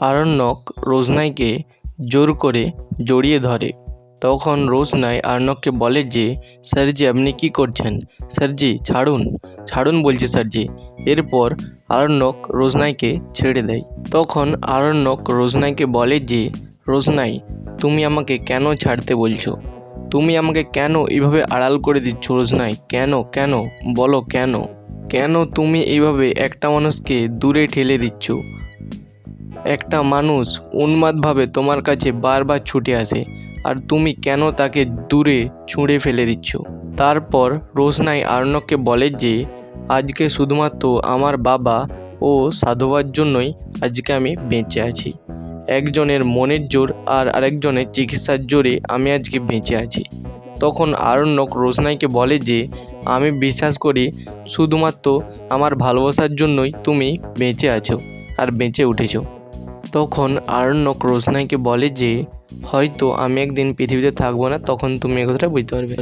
আরণ্যক রোশনাইকে জোর করে জড়িয়ে ধরে। তখন রোশনাই আরণ্যককে বলে যে, স্যারজি, আপনি কী করছেন? স্যারজি, ছাড়ুন ছাড়ুন, বলছি স্যারজি। এরপর আরণ্যক রোশনাইকে ছেড়ে দেয়। তখন আরণ্যক রোশনাইকে বলে যে রোশনাই তুমি আমাকে কেন ছাড়তে বলছো? তুমি আমাকে কেন এইভাবে আড়াল করে দিচ্ছ রোশনাই কেন কেন? বলো কেন? কেন তুমি এইভাবে একটা মানুষকে দূরে ঠেলে দিচ্ছ? একটা মানুষ উন্মাদভাবে তোমার কাছে বারবার ছুটে আসে আর তুমি কেন তাকে দূরে ছুঁড়ে ফেলে দিচ্ছ? তারপর রোশনাই আর্ণবকে বলে যে, আজকে শুধুমাত্র আমার বাবা ও সাধুবার জন্যই আজকে আমি বেঁচে আছি। একজনের মনের জোর আর আরেকজনের চিকিৎসার জোরে আমি আজকে বেঁচে আছি। তখন আরণ্যক রোশনাইকে বলে যে, আমি বিশ্বাস করি শুধুমাত্র আমার ভালোবাসার জন্যই তুমি বেঁচে আছো আর বেঁচে উঠেছো। তখন আরণ্যক রোশনাইকে বলে যে, হয়তো আমি একদিন পৃথিবীতে থাকব না, তখন তুমি এ কথাটা বুঝতে পারবে।